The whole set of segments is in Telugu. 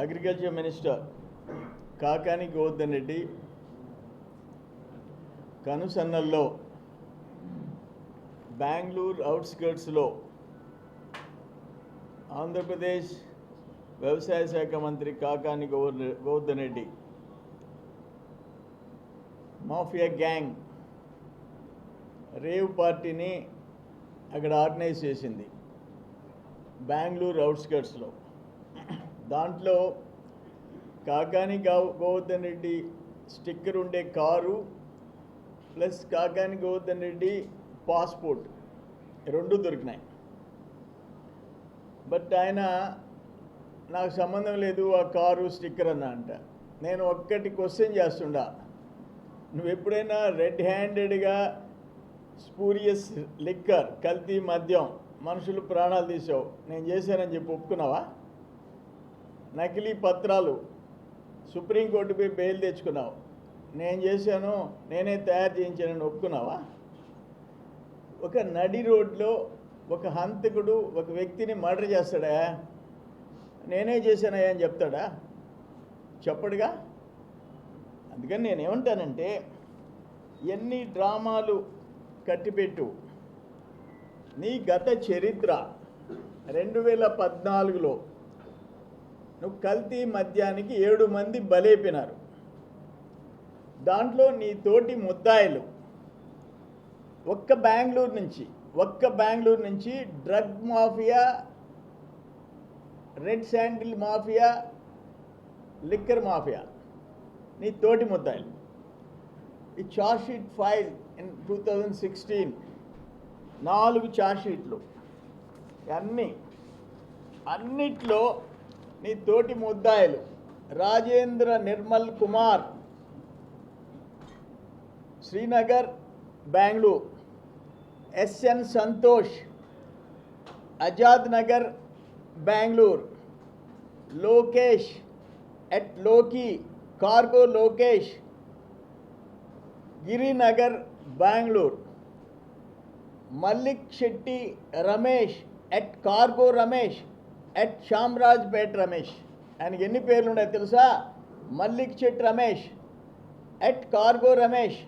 అగ్రికల్చర్ మినిస్టర్ కాకాని గోవర్ధన్ రెడ్డి కనుసన్నల్లో బెంగళూరు అవుట్స్కర్ట్స్లో ఆంధ్రప్రదేశ్ వ్యవసాయ శాఖ మంత్రి Kakani Govardhan Reddy mafia gang rave పార్టీని అక్కడ ఆర్గనైజ్ చేసింది బెంగళూరు అవుట్స్కర్ట్స్లో. దాంట్లో కాకాని గౌ గోవర్ధన్ రెడ్డి స్టిక్కర్ ఉండే car plus Kakani Govardhan Reddy passport. రెండు దొరికినాయి. బట్ ఆయన నాకు సంబంధం లేదు ఆ కారు స్టిక్కర్ అన్న అంట. నేను ఒక్కటి క్వశ్చన్ చేస్తుండా. నువ్వు ఎప్పుడైనా రెడ్ హ్యాండెడ్గా స్పూరియస్ లిక్కర్ కల్తీ మద్యం మనుషులు ప్రాణాలు తీసావు నేను చేశానని చెప్పి ఒప్పుకున్నావా? నకిలీ పత్రాలు సుప్రీంకోర్టుపై బెయిల్ తెచ్చుకున్నావు. నేను చేశాను నేనే తయారు చేయించానని ఒప్పుకున్నావా? ఒక నడి రోడ్లో ఒక హంతకుడు ఒక వ్యక్తిని మర్డర్ చేస్తాడా? నేనే చేశానయ్యా అని చెప్తాడా? చెప్పడుగా. అందుకని నేను ఏమంటానంటే ఎన్ని డ్రామాలు కట్టిపెట్టు. నీ గత చరిత్ర రెండు వేల పద్నాలుగులో నువ్వు కల్తీ మద్యానికి ఏడు మంది బలైపోయినారు. దాంట్లో నీ తోటి ముద్దాయిలు. ఒక్క బెంగళూరు నుంచి ఒక్క బెంగళూరు నుంచి drug mafia red sandal mafia liquor mafia. నీ తోటి ముద్దాయిలు. ఈ sheet file in two thousand sixteen నాలుగు షీట్లు. అన్నీ అన్నిట్లో నీ తోటి ముద్దాయిలు. Rajendra Nirmal Kumar. Srinagar Bengaluru. SN Santosh. Azad Nagar Bengaluru. Lokesh. ఎట్లోకి cargo Lokesh. Girinagar Bengaluru. Mallik Shetty Ramesh at cargo Ramesh. At Shamrajpet Ramesh. ఆయనకి ఎన్ని పేర్లు ఉన్నాయి తెలుసా? మల్లిక్ చెట్ Ramesh at cargo Ramesh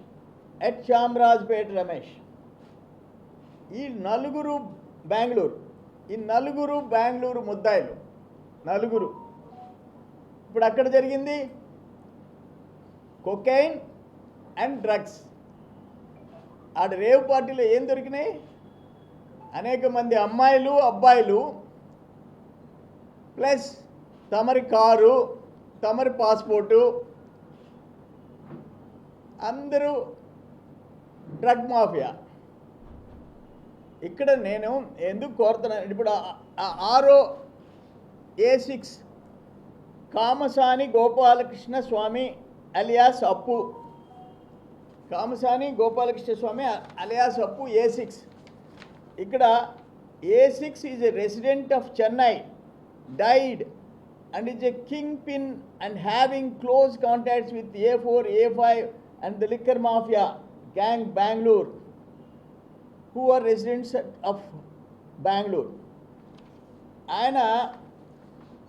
at Shamrajpet Ramesh. ఈ నలుగురు బెంగళూరు ఈ నలుగురు బెంగళూరు ముద్దాయిలు నలుగురు. ఇప్పుడు అక్కడ జరిగింది కొకైన్ అండ్ డ్రగ్స్. ఆడ రేవ్ పార్టీలో ఏం దొరికినాయి? అనేక మంది అమ్మాయిలు అబ్బాయిలు ప్లస్ తమరి కారు తమరి పాస్పోర్టు అందరూ డ్రగ్ మాఫియా. ఇక్కడ నేను ఎందుకు కోరుతున్నాను ఇప్పుడు ఆరో A six Kamasani Gopalakrishna Swamy alias Appu. Kamasani Gopalakrishna Swamy alias Appu A six. ఇక్కడ A six is a resident of Chennai. Died and is a kingpin and having close contacts with A four A five and the liquor mafia gang Bengaluru who are residents of Bengaluru ఆయన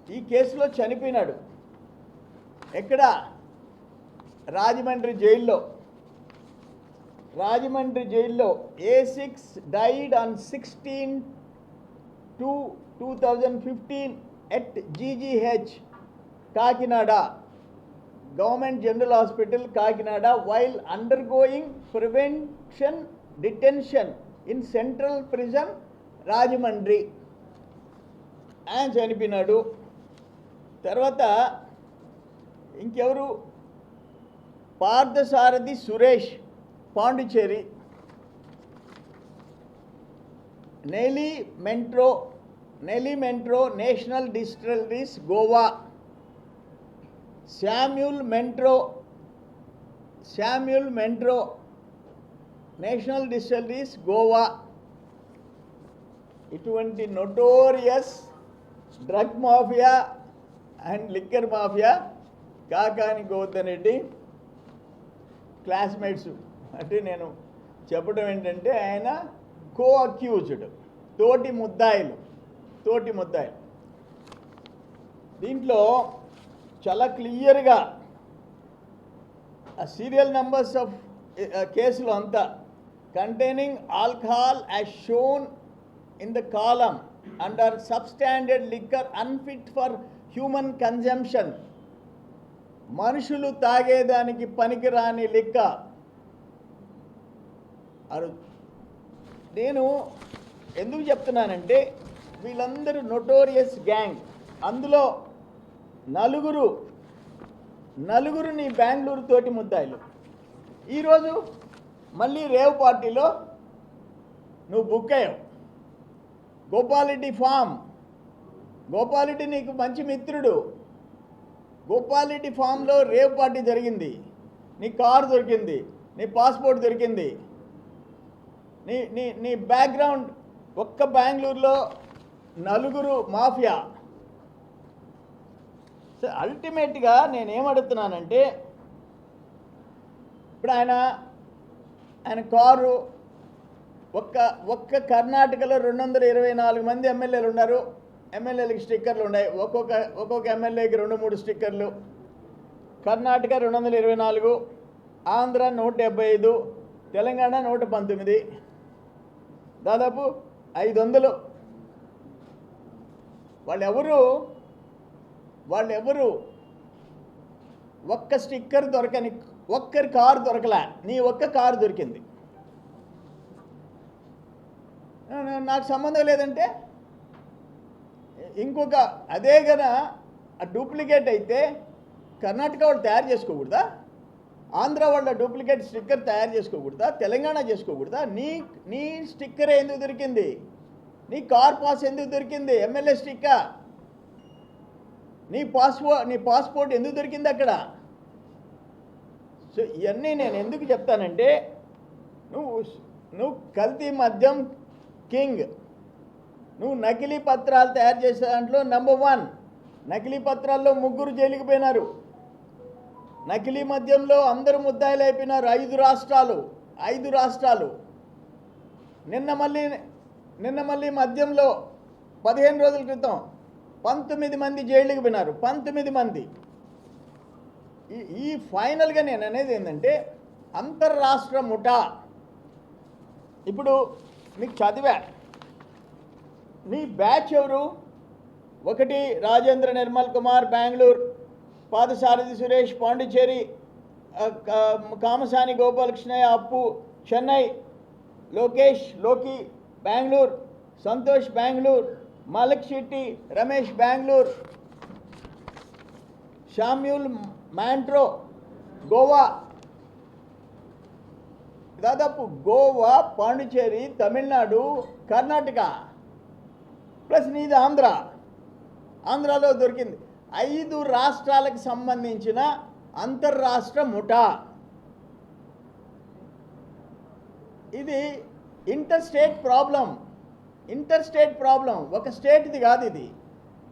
ఈ కేసులో చనిపోయినాడు. ఎక్కడ? రాజమండ్రి జైల్లో. రాజమండ్రి జైల్లో A six died on sixteen two two thousand fifteen at GGH Kakinada. Government general hospital Kakinada while undergoing prevention detention in central prison Rajahmundry. ఆయన చనిపోయినాడు. తర్వాత ఇంకెవరు? పార్థసారథి సురేష్ పాండిచేరి నెయిలీ మెంట్రో నెలీ మెంట్రో national distilleries Goa. Samuel మెంట్రో Samuel మెంట్రో national distilleries Goa. ఇటువంటి notorious drug mafia and liquor mafia Kakani Govardhan Reddy classmates. అంటే నేను చెప్పడం ఏంటంటే ఆయన కో అక్యూజ్డ్ తోటి ముద్దాయిలు. తోటి ముద్దాయి. దీంట్లో చాలా క్లియర్గా ఆ సీరియల్ నెంబర్స్ ఆఫ్ కేసులు అంతా containing alcohol as shown in the column under substandard liquor unfit for human consumption మనుషులు తాగేదానికి పనికిరాని లిక్క. అరు నేను ఎందుకు చెప్తున్నానంటే వీళ్ళందరూ నొటోరియస్ గ్యాంగ్. అందులో నలుగురు నలుగురు నీ బెంగళూరు తోటి ముద్దాయిలు. ఈరోజు మళ్ళీ రేవ్ పార్టీలో నువ్వు బుక్ అయ్యావు. గోపాలిటీ ఫామ్. గోపాలిటీ నీకు మంచి మిత్రుడు. గోపాలిటీ ఫామ్లో రేవ్ పార్టీ జరిగింది. నీ కారు దొరికింది. నీ పాస్పోర్ట్ దొరికింది. నీ నీ నీ బ్యాక్గ్రౌండ్ ఒక్క బెంగళూరులో నలుగురు మాఫియా. సో అల్టిమేట్గా నేనేమడుగుతున్నానంటే ఇప్పుడు ఆయన ఆయన కారు ఒక్క ఒక్క కర్ణాటకలో రెండు వందల ఇరవై నాలుగు మంది ఎమ్మెల్యేలు ఉన్నారు. ఎమ్మెల్యేలకి స్టిక్కర్లు ఉన్నాయి. ఒక్కొక్క ఒక్కొక్క ఎమ్మెల్యేకి రెండు మూడు స్టిక్కర్లు. కర్ణాటక రెండు వందల ఇరవై నాలుగు ఆంధ్ర నూట డెబ్బై ఐదు తెలంగాణ నూట పంతొమ్మిది. దాదాపు ఐదు వందలు వాళ్ళెవరు? వాళ్ళెవరు? ఒక్క స్టిక్కర్ దొరకని ఒక్కరి కారు దొరకలే. నీ ఒక్క కారు దొరికింది. నాకు సంబంధం లేదంటే? ఇంకొక అదే కదా ఆ డూప్లికేట్ అయితే కర్ణాటక వాళ్ళు తయారు చేసుకోకూడదా? ఆంధ్ర వాళ్ళ డూప్లికేట్ స్టిక్కర్ తయారు చేసుకోకూడదా? తెలంగాణ చేసుకోకూడదా? నీ నీ స్టిక్కర్ ఎందుకు దొరికింది? నీ కార్ పాస్ ఎందుకు దొరికింది? ఎమ్మెల్యే స్టిక్కర్ నీ పాస్పోర్ట్ నీ పాస్పోర్ట్ ఎందుకు దొరికింది అక్కడ? సో ఇవన్నీ నేను ఎందుకు చెప్తానంటే నువ్వు నువ్వు కల్తీ మద్యం కింగ్. నువ్వు నకిలీ పత్రాలు తయారు చేసే దాంట్లో నెంబర్ వన్ నకిలీ పత్రాల్లో ముగ్గురు జైలుకి పోయినారు. నకిలీ మద్యంలో అందరూ ముద్దాయిలు అయిపోయినారు ఐదు రాష్ట్రాలు ఐదు రాష్ట్రాలు. నిన్న మళ్ళీ నిన్న మళ్ళీ మద్యంలో పదిహేను రోజుల క్రితం పంతొమ్మిది మంది జైలుకి పోయినారు. పంతొమ్మిది మంది. ఈ ఈ ఫైనల్గా నేను అనేది ఏంటంటే అంతర్రాష్ట్ర ముఠా. ఇప్పుడు మీకు చదివా. మీ బ్యాచ్ ఎవరు? ఒకటి రాజేంద్ర నిర్మల్ కుమార్ బెంగళూరు. పాదసారథి సురేష్ పాండిచ్చేరి కా- కామసాని గోపాలకృష్ణయ్య అప్పు చెన్నై లోకేష్లోకి బెంగళూరు సంతోష్ బెంగళూరు మలక్ శెట్టి రమేష్ బెంగళూరు షామ్యూల్ మ్యాంట్రో గోవా. దాదాపు గోవా పాండిచేరి తమిళనాడు కర్ణాటక ప్లస్ నీది ఆంధ్ర. ఆంధ్రాలో దొరికింది. ఐదు రాష్ట్రాలకు సంబంధించిన అంతర్రాష్ట్ర ముఠా. ఇది interstate problem. Interstate problem. ఒక స్టేట్ది కాదు ఇది.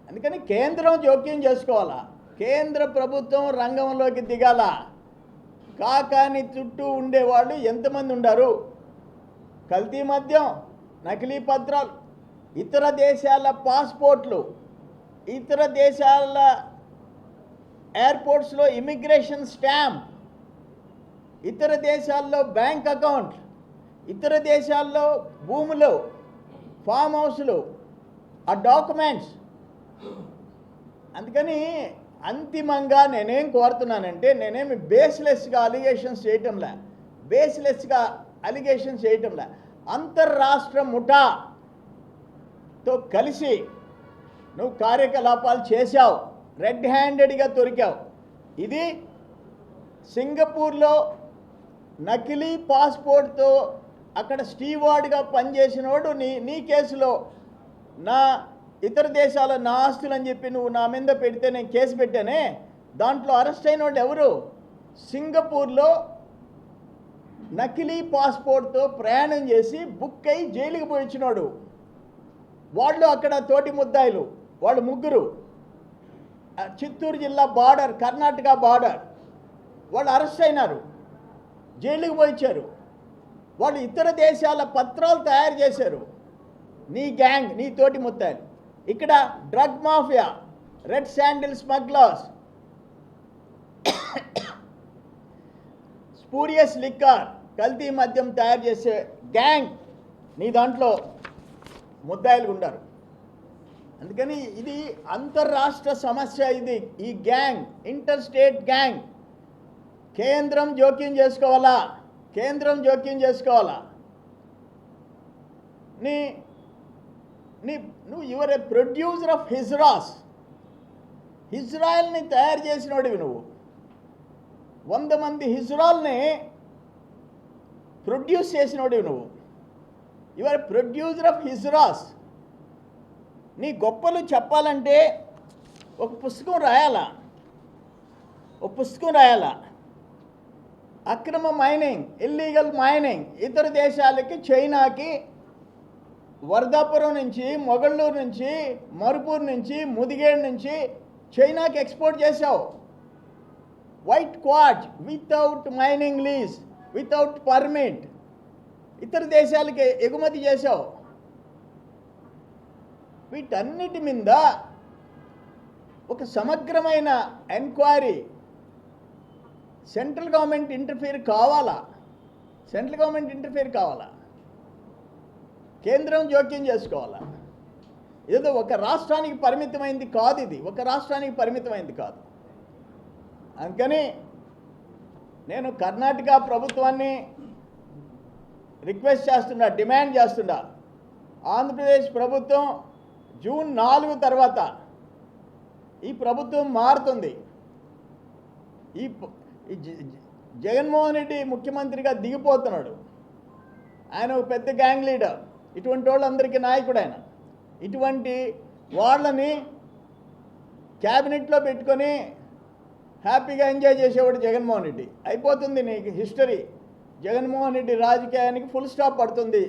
అందుకని కేంద్రం జోక్యం చేసుకోవాలా? కేంద్ర ప్రభుత్వం రంగంలోకి దిగాల? కాకాని చుట్టూ ఉండేవాళ్ళు ఎంతమంది ఉండారు? కల్తీ మద్యం నకిలీ పత్రాలు ఇతర దేశాల పాస్పోర్ట్లు ఇతర దేశాల ఎయిర్పోర్ట్స్లో ఇమిగ్రేషన్ స్టాంప్ ఇతర దేశాల్లో బ్యాంక్ అకౌంట్ ఇతర దేశాల్లో భూములు ఫామ్ హౌస్లు ఆ డాక్యుమెంట్స్ అందుకని అంతిమంగా నేనేం కోరుతున్నానంటే నేనేమి బేస్లెస్గా అలిగేషన్స్ చేయటంలే బేస్లెస్గా అలిగేషన్స్ చేయటంలే అంతర్రాష్ట్ర ముఠాతో కలిసి నువ్వు కార్యకలాపాలు చేశావు రెడ్ హ్యాండెడ్గా దొరికావు. ఇది సింగపూర్లో నకిలీ పాస్పోర్ట్తో అక్కడ స్టీవార్డ్గా పనిచేసినోడు నీ నీ కేసులో నా ఇతర దేశాల నా ఆస్తులు అని చెప్పి నువ్వు నా మీద పెడితే నేను కేసు పెట్టానే దాంట్లో అరెస్ట్ అయినోడు ఎవరు? సింగపూర్లో నకిలీ పాస్పోర్ట్తో ప్రయాణం చేసి బుక్ అయి జైలుకి పోయించినాడు వాళ్ళు అక్కడ తోటి ముద్దాయిలు వాళ్ళు ముగ్గురు. చిత్తూరు జిల్లా బార్డర్ కర్ణాటక బార్డర్. వాళ్ళు అరెస్ట్ అయినారు. జైలుకి పోయించారు వాళ్ళు ఇతర దేశాల పత్రాలు తయారు చేశారు. నీ గ్యాంగ్ నీ తోటి ముత్తాయి ఇక్కడ drug mafia red sandal smugglers spurious liquor కల్తీ మద్యం తయారు చేసే గ్యాంగ్ నీ దాంట్లో ముద్దాయిలు ఉండరు అందుకని ఇది అంతర్రాష్ట్ర సమస్య ఇది. ఈ గ్యాంగ్ ఇంటర్ స్టేట్ గ్యాంగ్ కేంద్రం జోక్యం చేసుకోవాలా? కేంద్రం జోక్యం చేసుకోవాలా? నీ నీ నువ్వు your A producer of hijras హిజ్రాయల్ని తయారు చేసినోడివి నువ్వు. వంద మంది హిజ్రాల్ని ప్రొడ్యూస్ చేసినోడివి నువ్వు. యువర్ ప్రొడ్యూసర్ ఆఫ్ హిజ్రాస్ నీ గొప్పలు చెప్పాలంటే ఒక పుస్తకం రాయాలా? ఒక పుస్తకం రాయాలా? అక్రమ మైనింగ్ ఇల్లీగల్ మైనింగ్ ఇతర దేశాలకి చైనాకి వర్ధాపురం నుంచి మొగళ్ళూరు నుంచి మరుపూర్ నుంచి ముదిగేడు నుంచి చైనాకి ఎక్స్పోర్ట్ చేసావు white quartz without mining lease without permit ఇతర దేశాలకి ఎగుమతి చేసావు వీటన్నిటి మీద ఒక సమగ్రమైన ఎంక్వైరీ సెంట్రల్ గవర్నమెంట్ ఇంటర్ఫియర్ కావాలా? సెంట్రల్ గవర్నమెంట్ ఇంటర్ఫియర్ కావాలా? కేంద్రం జోక్యం చేసుకోవాలా? ఏదో ఒక రాష్ట్రానికి పరిమితమైంది కాదు ఇది. ఒక రాష్ట్రానికి పరిమితమైంది కాదు. అందుకని నేను కర్ణాటక ప్రభుత్వాన్ని రిక్వెస్ట్ చేస్తున్నా డిమాండ్ చేస్తున్నా. ఆంధ్రప్రదేశ్ ప్రభుత్వం జూన్ నాలుగు తర్వాత ఈ ప్రభుత్వం మారుతుంది. ఈ జగన్మోహన్ రెడ్డి ముఖ్యమంత్రిగా దిగిపోతున్నాడు. ఆయన ఒక పెద్ద గ్యాంగ్ లీడర్ ఇటువంటి వాళ్ళందరికీ నాయకుడు ఆయన ఇటువంటి వాళ్ళని క్యాబినెట్లో పెట్టుకొని హ్యాపీగా ఎంజాయ్ చేసేవాడు జగన్మోహన్ రెడ్డి. అయిపోతుంది నీకు హిస్టరీ. జగన్మోహన్ రెడ్డి రాజకీయానికి ఫుల్ స్టాప్ పడుతుంది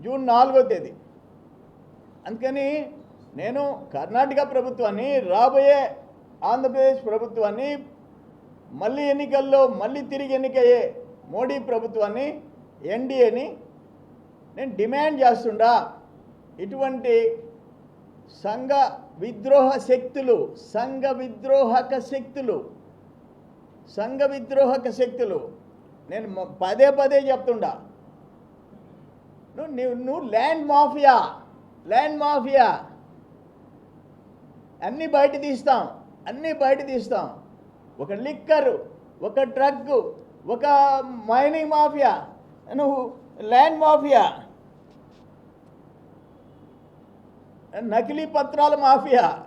జూన్ నాలుగో తేదీ. అందుకని నేను కర్ణాటక ప్రభుత్వాన్ని రాబోయే ఆంధ్రప్రదేశ్ ప్రభుత్వాన్ని మళ్ళీ ఎన్నికల్లో మళ్ళీ తిరిగి ఎన్నికయ్యే మోడీ ప్రభుత్వాన్ని ఎన్డీఏని నేను డిమాండ్ చేస్తుండా. ఇటువంటి సంఘ విద్రోహ శక్తులు సంఘ విద్రోహక శక్తులు సంఘ విద్రోహక శక్తులు నేను పదే పదే చెప్తుండా. నువ్వు నువ్వు నువ్వు ల్యాండ్ మాఫియా ల్యాండ్ మాఫియా. అన్నీ బయట తీస్తాం అన్నీ బయట తీస్తాం. ఒక లిక్కర్ ఒక డ్రగ్ ఒక మైనింగ్ మాఫియా నువ్వు ల్యాండ్ మాఫియా నకిలీ పత్రాల మాఫియా.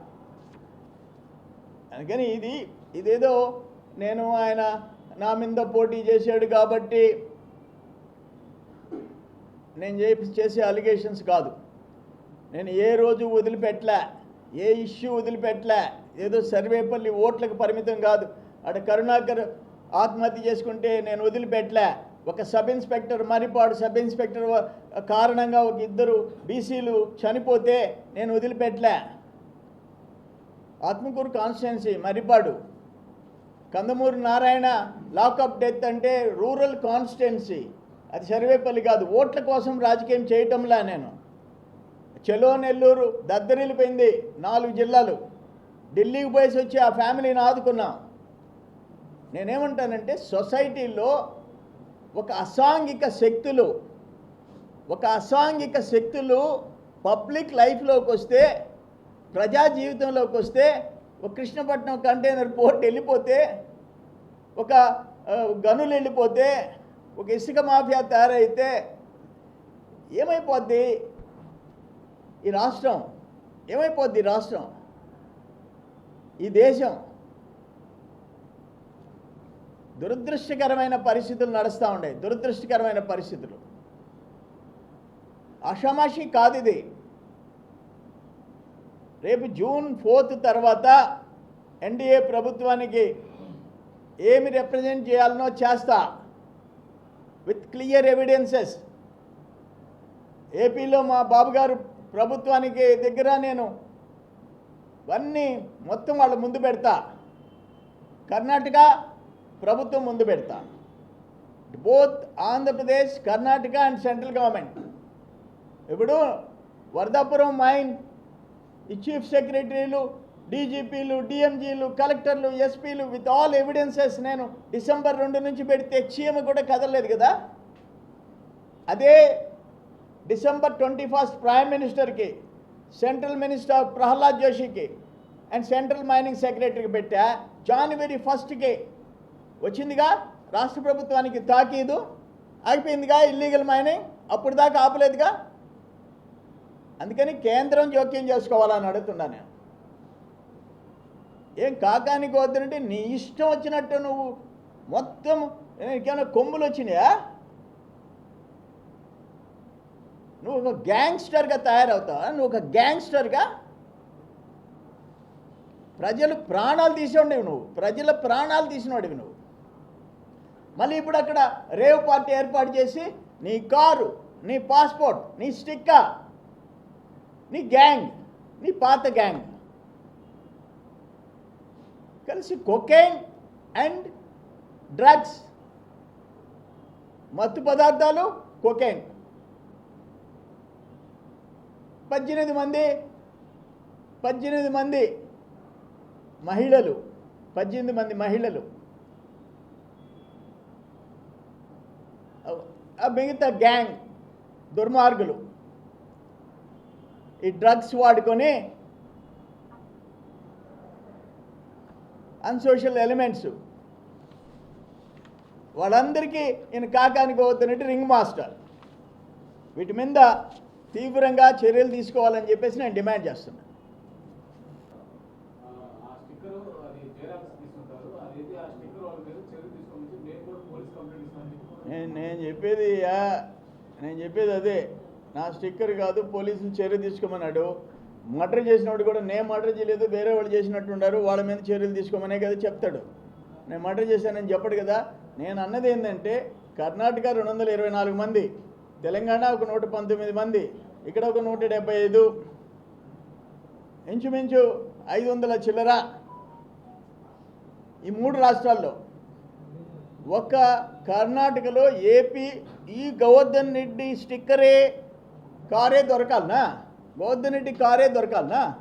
అందుకని ఇది ఇదేదో నేను ఆయన నా మీద పోటీ చేశాడు కాబట్టి నేను చే- చేసే అలిగేషన్స్ కాదు. నేను ఏ రోజు వదిలిపెట్టలే ఏ ఇష్యూ వదిలిపెట్టలే ఏదో సర్వేపల్లి ఓట్లకు పరిమితం కాదు. అటు కరుణాకర్ ఆత్మహత్య చేసుకుంటే నేను వదిలిపెట్టలే. ఒక sub inspector Maripadu sub inspector కారణంగా ఒక ఇద్దరు బీసీలు చనిపోతే నేను వదిలిపెట్టలే. Atmakur constituency Maripadu. Kandamuru Narayana lockup death rural constituency. అది సర్వేపల్లి కాదు ఓట్ల కోసం రాజకీయం చేయటంలా నేను. చెలో నెల్లూరు దద్దరిల్లిపోయింది నాలుగు జిల్లాలు. ఢిల్లీకి పోయేసి వచ్చి ఆ ఫ్యామిలీని ఆదుకున్నాం. నేనేమంటానంటే సొసైటీలో ఒక అసాంఘిక శక్తులు ఒక అసాంఘిక శక్తులు పబ్లిక్ లైఫ్లోకి వస్తే ప్రజా జీవితంలోకి వస్తే ఒక కృష్ణపట్నం కంటైనర్ పోర్ట్ వెళ్ళిపోతే ఒక గనులు వెళ్ళిపోతే ఒక ఇసుక మాఫియా తయారైతే ఏమైపోద్ది? ఈ రాష్ట్రం ఏమైపోద్ది ఈ రాష్ట్రం? ఈ దేశం దురదృష్టకరమైన పరిస్థితులు నడుస్తూ ఉన్నాయి దురదృష్టకరమైన పరిస్థితులు. అషమాషి కాదు ఇది. రేపు జూన్ ఫోర్త్ తర్వాత ఎన్డీఏ ప్రభుత్వానికి ఏమి రిప్రజెంట్ చేయాలనో చేస్తా. విత్ క్లియర్ ఎవిడెన్సెస్ ఏపీలో మా బాబు గారు ప్రభుత్వానికి దగ్గర నేను అన్నీ మొత్తం వాళ్ళ ముందు పెడతా. కర్ణాటక ప్రభుత్వం ముందు పెడతా. Both Andhra Pradesh Karnataka and central government ఇప్పుడు వరదాపురం మైన్ ఈ చీఫ్ సెక్రటరీలు డీజీపీలు డిఎంజీలు కలెక్టర్లు ఎస్పీలు విత్ ఆల్ ఎవిడెన్సెస్ నేను డిసెంబర్ రెండు నుంచి పెడితే చీమ కూడా కదలలేదు కదా? అదే డిసెంబర్ ట్వంటీ ఫస్ట్ ప్రైమ్ మినిస్టర్కి సెంట్రల్ మినిస్టర్ ప్రహ్లాద్ జోషికి అండ్ సెంట్రల్ మైనింగ్ సెక్రటరీకి పెట్టా. జనవరి ఫస్ట్కి వచ్చిందిగా? రాష్ట్ర ప్రభుత్వానికి తాకీదు ఆగిపోయిందిగా ఇల్లీగల్ మైనింగ్ అప్పుడు దాకా ఆపలేదుగా? అందుకని కేంద్రం జోక్యం చేసుకోవాలని అడుగుతున్నా నేను. ఏం కాకానికి వద్దంటే నీ ఇష్టం వచ్చినట్టు నువ్వు మొత్తం ఇంకేమైనా కొమ్ములు వచ్చినాయా? నువ్వు ఒక గ్యాంగ్స్టర్గా తయారవుతావా? నువ్వు ఒక గ్యాంగ్స్టర్గా? ప్రజలు ప్రాణాలు తీసినోడివి నువ్వు. ప్రజల ప్రాణాలు తీసినోడివి నువ్వు. మళ్ళీ ఇప్పుడు అక్కడ రేవ్ పార్టీ ఏర్పాటు చేసి నీ కారు నీ పాస్పోర్ట్ నీ స్టిక్కా నీ గ్యాంగ్ నీ పాత గ్యాంగ్. కలిసి కొకైన్ అండ్ డ్రగ్స్. మత్తు పదార్థాలు కొకైన్. పద్దెనిమిది మంది పద్దెనిమిది మంది మహిళలు పద్దెనిమిది మంది మహిళలు ఆ మిగతా గ్యాంగ్ దుర్మార్గులు ఈ డ్రగ్స్ వాడుకొని అన్సోషల్ ఎలిమెంట్స్ వాళ్ళందరికీ ఈయన కాకానికి పోతున్నట్టు రింగ్ మాస్టర్. వీటి మీద తీవ్రంగా చర్యలు తీసుకోవాలని చెప్పేసి నేను డిమాండ్ చేస్తున్నాను ఆ స్టిక్కర్ అది జెరాక్స్ తీసుకుంటారు అదైతే ఆ స్టిక్కర్ వాళ్ళ మీద చర్య తీసుకోమని నేను కూడా పోలీస్ కంప్లైంట్ ఇస్తాను నేను నేను చెప్పేది నేను చెప్పేది అదే. నా స్టిక్కర్ కాదు పోలీసులు చర్య తీసుకోమన్నాడు. మర్డర్ చేసినప్పుడు కూడా నేను మర్డర్ చేయలేదు వేరే వాళ్ళు చేసినట్టున్నారు వాళ్ళ మీద చర్యలు తీసుకోమనే కదా చెప్తాడు. నేను మర్డర్ చేశానని చెప్పడు కదా. నేను అన్నది ఏంటంటే కర్ణాటక రెండు వందల ఇరవై నాలుగు మంది తెలంగాణ ఒక నూట పంతొమ్మిది మంది ఇక్కడ ఒక నూట డెబ్బై ఐదు. ఇంచుమించు ఐదు వందల చిల్లర ఈ మూడు రాష్ట్రాల్లో. ఒక కర్ణాటకలో ఏపీ ఈ గోవర్ధన్ రెడ్డి స్టిక్కరే కారే దొరకాలనా? గోవర్ధన్ రెడ్డి కారే దొరకాలనా?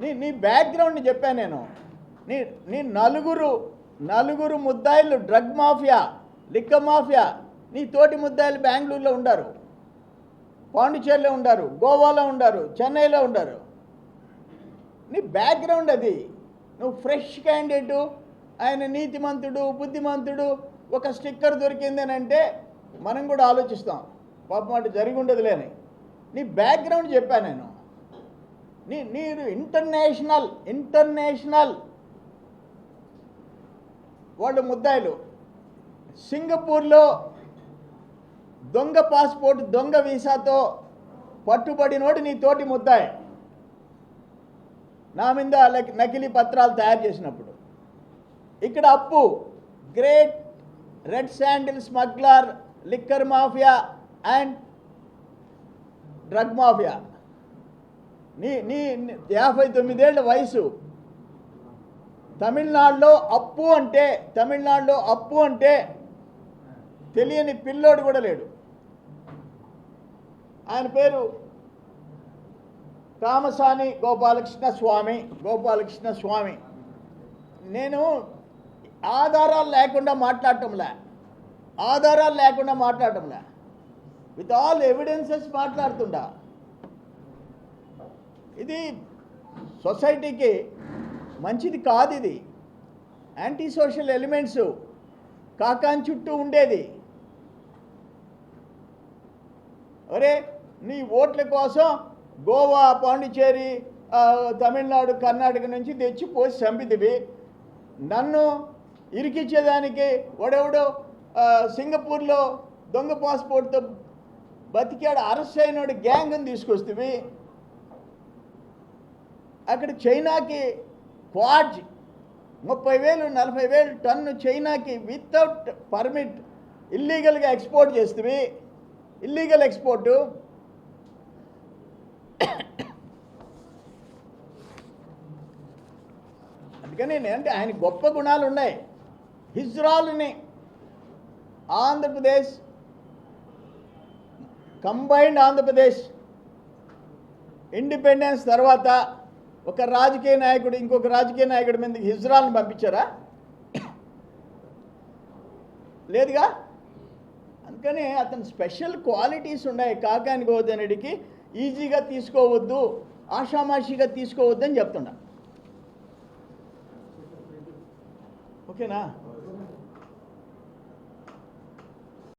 నీ నీ బ్యాక్గ్రౌండ్ చెప్పాను నేను. నీ నీ నలుగురు నలుగురు ముద్దాయిలు డ్రగ్ మాఫియా లిక్క మాఫియా నీ తోటి ముద్దాయిలు బెంగళూరులో ఉండారు. పాండిచేరిలో ఉండారు గోవాలో ఉండారు చెన్నైలో ఉండారు. నీ బ్యాక్గ్రౌండ్ అది. నువ్వు ఫ్రెష్ క్యాండిడేటు ఆయన నీతిమంతుడు బుద్ధిమంతుడు ఒక స్టిక్కర్ దొరికింది అంటే మనం కూడా ఆలోచిస్తాం. పాపం అటు జరిగి ఉండదులేని నీ బ్యాక్గ్రౌండ్ చెప్పాను నేను. నీ మీరు ఇంటర్నేషనల్ ఇంటర్నేషనల్ వాళ్ళు ముద్దాయిలు. సింగపూర్లో దొంగ పాస్పోర్ట్ దొంగ వీసాతో పట్టుబడినోడు నీ తోటి ముద్దాయి. నా మీద లక్- నకిలీ పత్రాలు తయారు చేసినప్పుడు ఇక్కడ Appu great red sandal smuggler liquor mafia and drug mafia. నీ నీ నీ యాభై తొమ్మిదేళ్ళ వయసు. తమిళనాడులో అప్పు అంటే తమిళనాడులో అప్పు అంటే తెలియని పిల్లోడు కూడా లేడు. ఆయన పేరు కామసాని గోపాలకృష్ణ స్వామి గోపాలకృష్ణ స్వామి. నేను ఆధారాలు లేకుండా మాట్లాడటంలే. ఆధారాలు లేకుండా మాట్లాడటంలే. విత్ ఆల్ ఎవిడెన్సెస్ మాట్లాడుతుండా. ఇది సొసైటీకి మంచిది కాదు ఇది. యాంటీ సోషల్ ఎలిమెంట్స్ కాకాని చుట్టూ ఉండేది. ఒరే నీ ఓట్ల కోసం గోవా పాండిచేరి తమిళనాడు కర్ణాటక నుంచి తెచ్చి పోసి చంపితివి. నన్ను ఇరికిచ్చేదానికి వాడెవడో సింగపూర్లో దొంగ పాస్పోర్ట్తో బతికాడు అరెస్ట్ అయినాడు గ్యాంగ్ని తీసుకొస్తుంది అక్కడ చైనాకి క్వాడ్జ్ ముప్పై వేలు నలభై వేలు టన్ను చైనాకి వితౌట్ పర్మిట్ ఇల్లీగల్గా ఎక్స్పోర్ట్ చేస్తుంది ఇల్లీగల్ ఎక్స్పోర్టు అందుకని అంటే ఆయన గొప్ప గుణాలు ఉన్నాయి. హిజ్రాల్ని ఆంధ్రప్రదేశ్ కంబైన్డ్ ఆంధ్రప్రదేశ్ ఇండిపెండెన్స్ తర్వాత ఒక రాజకీయ నాయకుడు ఇంకొక రాజకీయ నాయకుడి మీదకి హిజ్రాల్ని పంపించారా? లేదుగా? అందుకని అతని స్పెషల్ క్వాలిటీస్ ఉన్నాయి. కాకాని గోవర్ధనుడికి ఈజీగా తీసుకోవద్దు ఆషామాషిగా తీసుకోవద్దు అని చెప్తున్నా ఓకేనా